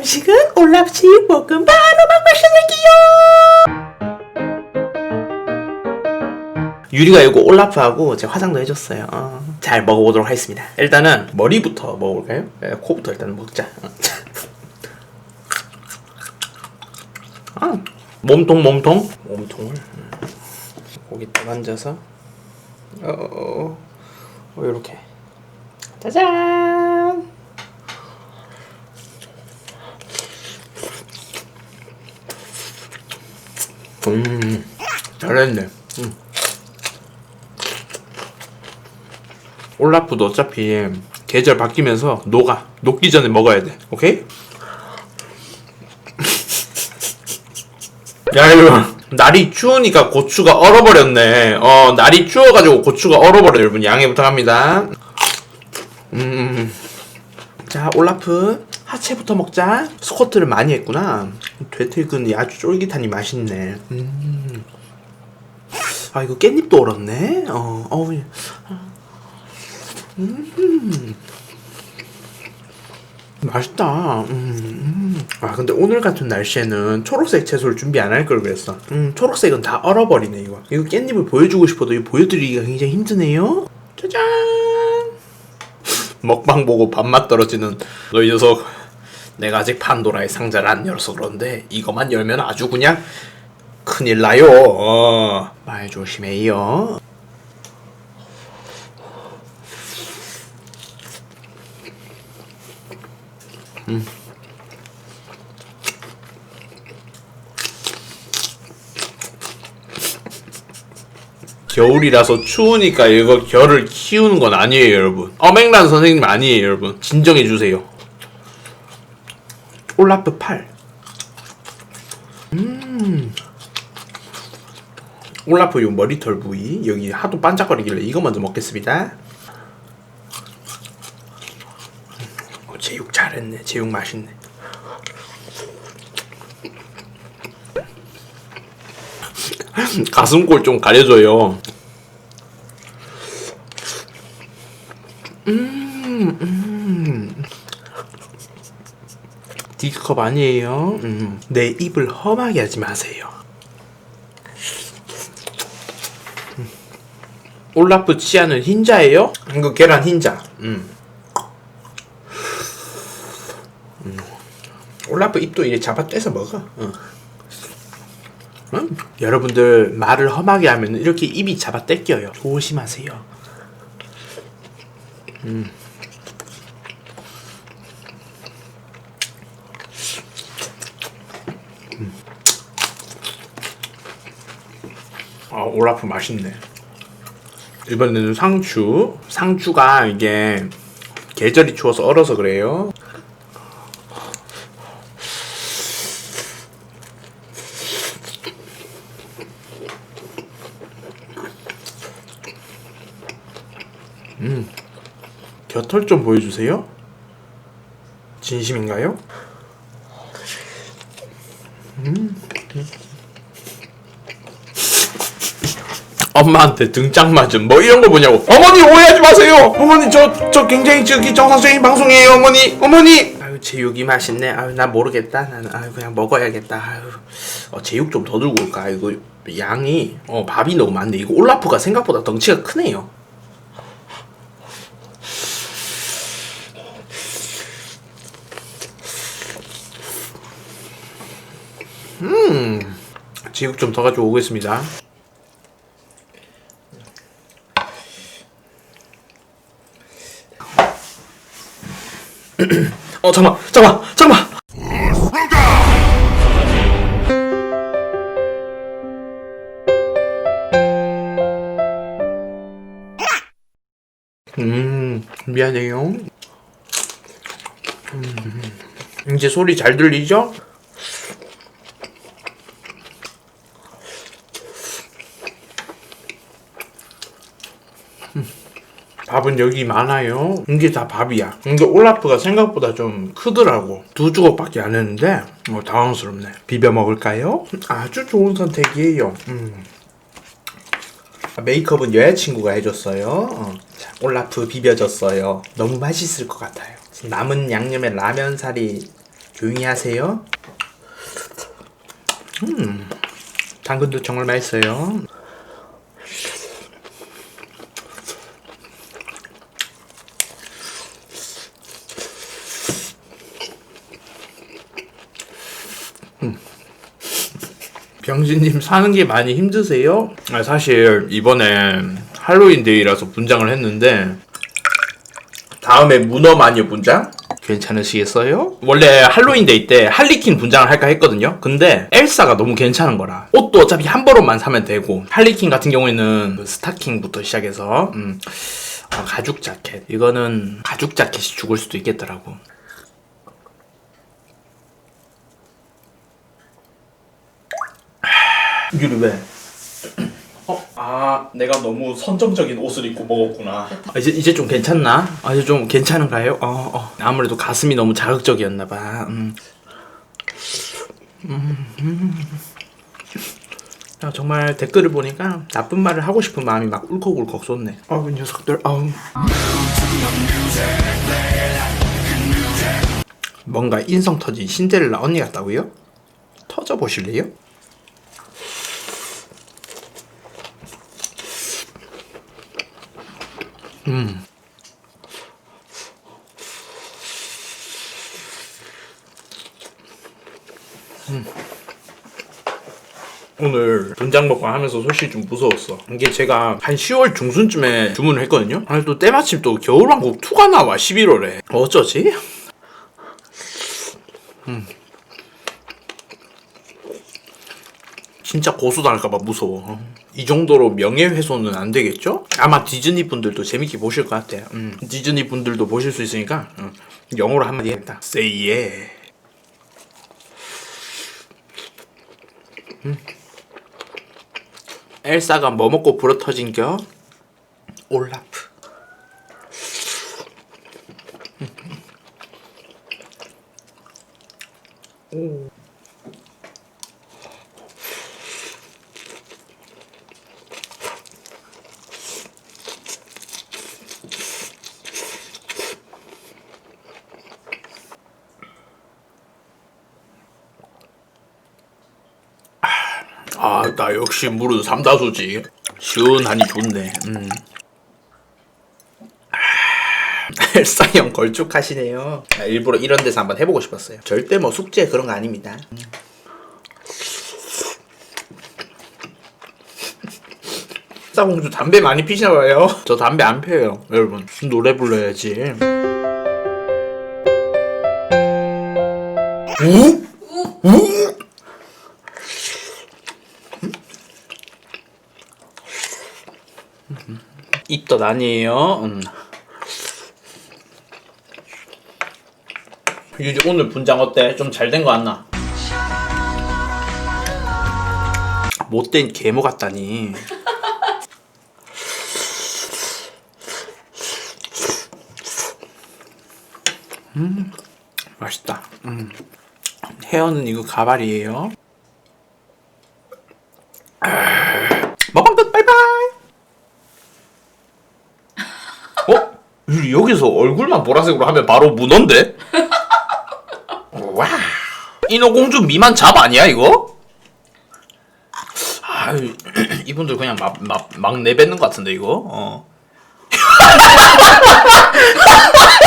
음식은 올랍시 볶음 바로 맛마실게요. 유리가 이거 올라프하고 제가 화장도 해줬어요. 어, 잘 먹어보도록 하겠습니다. 일단은 머리부터 먹어볼까요? 네, 코부터 일단 먹자. 어. 아, 몸통 몸통 몸통을 음. 고기 딱 얹어서 어, 어, 어 이렇게 짜잔. 음, 잘했네. 음. 올라프도 어차피 계절 바뀌면서 녹아. 녹기 전에 먹어야 돼. 오케이? 야, 이거. 날이 추우니까 고추가 얼어버렸네. 어, 날이 추워가지고 고추가 얼어버려. 여러분, 양해 부탁합니다. 음. 자, 올라프. 하체부터 먹자. 스쿼트를 많이 했구나. 되퇴근이 아주 쫄깃하니 맛있네. 음. 아, 이거 깻잎도 얼었네. 어, 어우. 음. 맛있다. 음, 음. 아 근데 오늘 같은 날씨에는 초록색 채소를 준비 안 할 걸 그랬어. 음 초록색은 다 얼어버리네 이거. 이거 깻잎을 보여주고 싶어도 이거 보여드리기가 굉장히 힘드네요. 짜잔. 먹방 보고 밥맛 떨어지는 너이 녀석. 내가 아직 판도라의 상자를 안 열어서 그런데 이거만 열면 아주 그냥 큰일 나요. 어, 말 조심해요. 겨울이라서 추우니까 이거 결을 키우는 건 아니에요, 여러분. 어맹란 선생님 아니에요, 여러분. 진정해 주세요. 올라프 8. 음. 올라프 요 머리털 부위 여기 하도 반짝거리길래 이거 먼저 먹겠습니다. 어, 제육 잘했네. 제육 맛있네. 가슴골 좀 가려줘요. 음, 음. D컵 아니에요. 음. 내 입을 험하게 하지 마세요. 음. 올라프 치아는 흰자예요? 이거 계란 흰자. 음. 음. 올라프 입도 이렇게 잡아 떼서 먹어. 어. 응? 여러분들 말을 험하게 하면 이렇게 입이 잡아 떼껴요. 조심하세요. 음. 음. 아, 올라프 맛있네. 이번에는 상추. 상추가 이게 계절이 추워서 얼어서 그래요. 곁털 좀 보여주세요. 진심인가요? 음. 엄마한테 등짝 맞은 뭐 이런 거 보냐고. 어머니 오해하지 마세요. 어머니 저 저 굉장히 저기 정상적인 방송이에요 어머니. 어머니. 아유 제육이 맛있네. 아유 난 모르겠다. 나는 아유 그냥 먹어야겠다. 아유. 어, 제육 좀 더 들고 올까? 이거 양이 어 밥이 너무 많네. 이거 올라프가 생각보다 덩치가 크네요. 제육 좀 더 가지고 오겠습니다. 어 잠깐 잠깐 잠깐. 음 미안해요. 음, 이제 소리 잘 들리죠? 밥은 여기 많아요. 이게 다 밥이야. 근데 올라프가 생각보다 좀 크더라고. 두 주걱밖에 안 했는데 뭐 당황스럽네. 비벼 먹을까요? 아주 좋은 선택이에요. 음. 메이크업은 여자친구가 해줬어요. 어. 자, 올라프 비벼줬어요. 너무 맛있을 것 같아요. 남은 양념에 라면 살이 조용히 하세요. 음, 당근도 정말 맛있어요. 병진님 사는 게 많이 힘드세요? 아, 사실 이번에 할로윈 데이라서 분장을 했는데 다음에 문어 마녀 분장? 괜찮으시겠어요? 원래 할로윈 데이 때 할리퀸 분장을 할까 했거든요. 근데 엘사가 너무 괜찮은 거라. 옷도 어차피 한 벌옷만 사면 되고 할리퀸 같은 경우에는 그 스타킹부터 시작해서 음, 아, 가죽 자켓. 이거는 가죽 자켓이 죽을 수도 있겠더라고. 유리 왜? 어? 아 내가 너무 선정적인 옷을 입고 먹었구나 아, 이제 이제 좀 괜찮나? 아 이제 좀 괜찮은가요? 어, 어. 아무래도 가슴이 너무 자극적이었나 봐 음. 음, 음. 야, 정말 댓글을 보니까 나쁜 말을 하고 싶은 마음이 막 울컥울컥 쏟네 아우 이 녀석들 아우 뭔가 인성 터진 신데렐라 언니 같다고요? 터져 보실래요? 오늘 분장 먹방 하면서 솔직히 좀 무서웠어. 이게 제가 한 10월 중순쯤에 주문을 했거든요. 아니 또 때마침 또 겨울왕국 2가 나와 11월에. 어쩌지? 음. 진짜 고소 당할까봐 무서워. 이 정도로 명예훼손은 안 되겠죠? 아마 디즈니 분들도 재밌게 보실 것 같아요. 음. 디즈니 분들도 보실 수 있으니까 음. 영어로 한마디 했다. Say yeah. 엘사가 뭐 먹고 불어 터진 겨? 올라프. 오. 아, 나 역시 물은 삼다수지. 시원하니 좋네. 음. 아, 엘사 형 걸쭉하시네요. 아, 일부러 이런 데서 한번 해보고 싶었어요. 절대 뭐 숙제 그런 거 아닙니다. 음. 싸공주 담배 많이 피시나 봐요. 저 담배 안 펴요, 여러분. 노래 불러야지. 우? 우? 입덧 아니에요. 음. 유지 오늘 분장 어때? 좀 잘 된거 같나? 못된 계모 같다니. 음, 맛있다. 음. 헤어는 이거 가발이에요. 여기서 얼굴만 보라색으로 하면 바로 문어인데? 와 인어공주 미만 잡 아니야 이거? 아유 이분들 그냥 막, 막, 막 내뱉는 것 같은데 이거 어.